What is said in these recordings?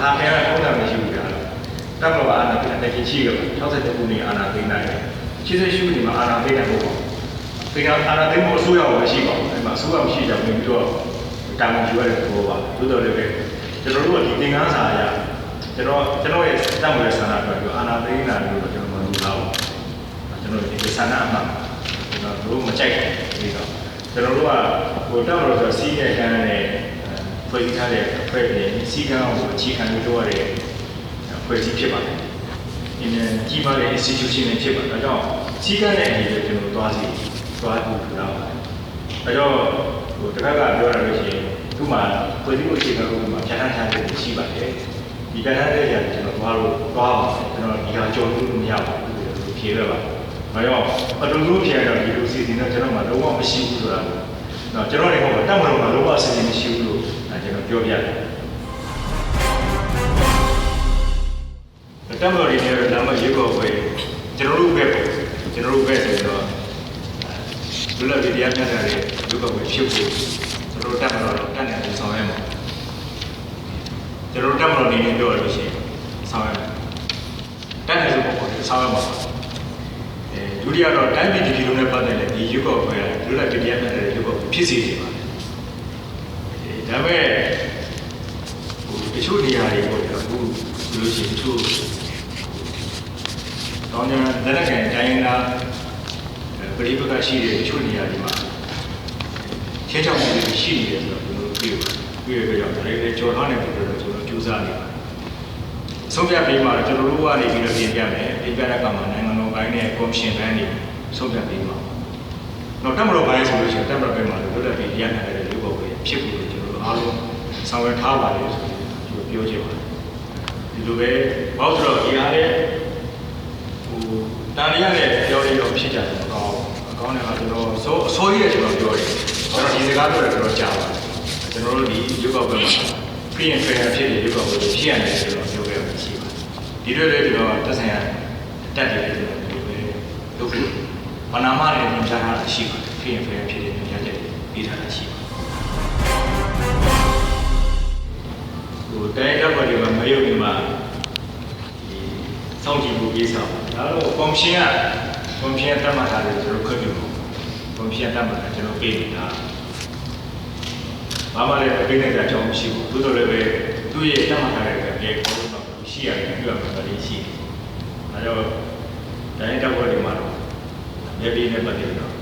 ဟာခဲကပုံစံမရှိဘူးကြာတပ်မတော်အာဏာသိမ်းတဲ့ခင်ရှိခဲ့60ခုနှစ်အာဏာသိမ်းနိုင်တယ်88ခုနှစ်မှာအာဏာသိမ်းနိုင်ဖို့ပေါ့သိမ်းအာဏာသိမ်းဖို့အစိုးရကမရှိပါဘူးအဲ့မှာအစိုးရမရှိကြဘူးပြီးတော့တာဝန်ယူရတဲ့ဘောပါသို့တော်လည်းပဲကျွန်တော်တို့ကဒီသင်ခန်းစာအရကျွန်တော်ကျွန်တော်ရဲ့တပ်မတော်ဆန္ဒအတွက်အာဏာသိမ်းတာလို့ကျွန်တော်မလုပ်တော့ဘူးကျွန်တော်ဒီဆန္ဒအမှန်ကျွန်တော်တို့မကြိုက်ဘူးဒီတော့ကျွန်တော်တို့ကဟိုတပ်မတော်ဆိုစီးရဲကန်းနဲ့ ဖွဲ့စည်းထားတဲ့အဖွဲ့တွေစီကံကိုအခြေခံပြီးတော့ရတဲ့ဖွဲ့စည်းဖြစ်ပါတယ်။ဒီနေ့ကြီးမားတဲ့ institution တွေဖြစ်ပါတယ်။ဒါကြောင့်စီကံတဲ့အနေနဲ့ကျွန်တော်သွားစီသွားဖို့လောက်ပါတယ်။ဒါကြောင့်ဟိုတစ်ခါကပြောရလို့ရှိရင်သူ့မှာဖွဲ့စည်းမှုအခြေခံဥပဒေမှာဖြတ်ထားထားတဲ့ရှိပါတယ်။ဒီဖြတ်ထားတဲ့နေရာကျွန်တော်သွားလို့သွားပါကျွန်တော်ဒီဟာကြော်လို့မရပါဘူးလို့ဖြေရပါ။ဒါကြောင့်အတူတူဖြေရတော့ဒီလိုစီစဉ်တော့ကျွန်တော်မှလုံးဝမရှိဘူးဆိုတာကိုတော့ကျွန်တော်တွေကတော့တတ်မလို့မှလုံးဝအစီအစဉ်မရှိဘူးလို့ကျွန်တော် ပြောပြတယ်တမတော်ရင်းနဲ့နာမရေကောပွဲကျွန်တော်တို့ဘက်ပဲကျွန်တော်တို့ဘက်ဆိုတော့လူလာဒီတရားမျှတာတဲ့လူကောပွဲဖြစ်ဖို့ကျွန်တော်တို့တမတော်တော့တတ်နေတယ်ဆောင်ရမှာကျွန်တော်တို့တမတော်နေနေပြောရလို့ရှိရင်ဆောင်ရမှာတတ်နေဆိုပေါ့ဆောင်ရမှာအဲဒုတိယတော့တိုင်းပြည်ဒီလိုနဲ့ပတ်သက်တဲ့ဒီရုပ်ကောပွဲလူလာဒီတရားမျှတာတဲ့ရုပ်ကောဖြစ်စီနေပါတယ်ဒါပေမဲ့ဟိုတ ချို့နေရာတွေပေါ့အခုဆိုလို့ရှိရင်တချို့။တောင်းကြလက်လက်ကန်တိုင်းလာပရိပကရှိတဲ့တချို့နေရာတွေမှာရှင်းချောင်းမှုတွေရှိနေတယ်ဆိုတော့ကျွန်တော်တို့ပြောပြီးရကြောင့်ဒါလည်းကြော်ထားနေပြီလို့ကျွန်တော်ကြိုးစားနေပါတယ်။ဆုံးဖြတ်ပြီးမှတော့ကျွန်တော်တို့ကနေပြီးတော့ပြင်ပြမယ်။ပြင်ပြတဲ့ကမှနိုင်ငံတော်ဘိုင်းနဲ့ကော်မရှင်ဘိုင်းတွေဆုံးဖြတ်ပြီးမှ။တော့တက်မလို့ဘိုင်းဆိုလို့ရှိရင်တက်မလို့ဘိုင်းမှာလွတ်လပ်ပြီးရနိုင်တဲ့လူပုဂ္ဂိုလ်ဖြစ်ဖို့ကျွန်တော်တို့အားလုံးဆောင်ရွက်ထားပါတယ်ဆို ပြီးပြောချင်ပါတယ်။ဒီလိုပဲဘောက်ဆိုတော့ဒီအားနဲ့ဟိုတန်ရရတဲ့ပြောရတော့ဖြစ်ကြတယ်အကောင်းအကောင်းတယ်ကကျွန်တော်ဆိုအစိုးရကျွန်တော်ပြောတယ်ကျွန်တော်ဒီစကားပြောတယ်ကျွန်တော်ကြားပါတယ်ကျွန်တော်တို့ဒီရုပ်ောက်ပဲမှာပြင်ဖယ်ဖြစ်တယ်ရုပ်ောက်ပဲဖြစ်ရတယ်ကျွန်တော်ပြောခဲ့တာရှိပါတယ်ဒီလိုလေကျွန်တော်တက်ဆိုင်ရတက်တယ်ကျွန်တော်ဒီလိုပဲလုပ်ဖို့ပနာမနဲ့ညွှန်ကြားထားတာရှိပါတယ်ပြင်ဖယ်ဖြစ်တယ်ညွှန်ကြားချက်ပေးထားတာရှိပါတယ် ရေးဆောင်ဒါတော့ကွန်ရှင်ကကွန်ရှင်တက်မှတ်ထားတယ်ကျွန်တော်ခွင့်ပြုဖို့ကွန်ရှင်တက်မှတ်တာကျွန်တော်ပေးနေတာဘာမှလည်းပေးနိုင်တဲ့အကြောင်းမရှိဘူးသို့တော်လည်းပဲသူ့ရဲ့တက်မှတ်ထားတဲ့ကပြေခေါ်လို့တော့ရှိရတယ်ပြုရမှာပဲရှိတယ်ဒါကြောင့်တိုင်းတက်ဖို့ဒီမှာတော့မြေပေးနဲ့ပတ်သက်တော့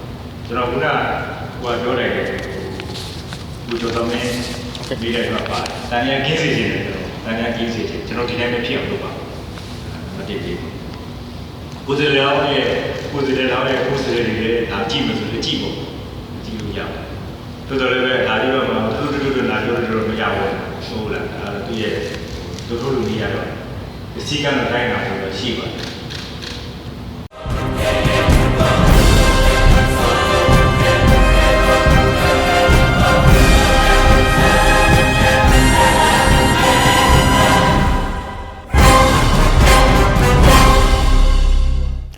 ကျွန်တော်ကဟိုကပြောလိုက်တယ်ဘူကျော်တော်မင်းပြီးတဲ့တော့ပါတန်ရကင်းစီခြင်းတယ်တန်ရကင်းစီခြင်းကျွန်တော်ဒီတိုင်းပဲဖြစ်အောင်လုပ်ပါမတည်သေးဘူး ကိုယ်စရအောင်ရဲ့ကိုယ်စရအောင်ရဲ့ကိုယ်စရတွေလည်းဒါကြည့်မယ်ဆိုရင်ကြည့်ဖို့ကြည့်လို့ရတယ်တော်တော်လည်းပဲဒါလေးတော့မှတူတူတူလာပြောလို့မရဘူးဟုတ်လားအဲသူရဲ့တို့တို့လူကြီးရတော့စီကံတော့တိုင်းတာဆိုတော့ရှိပါ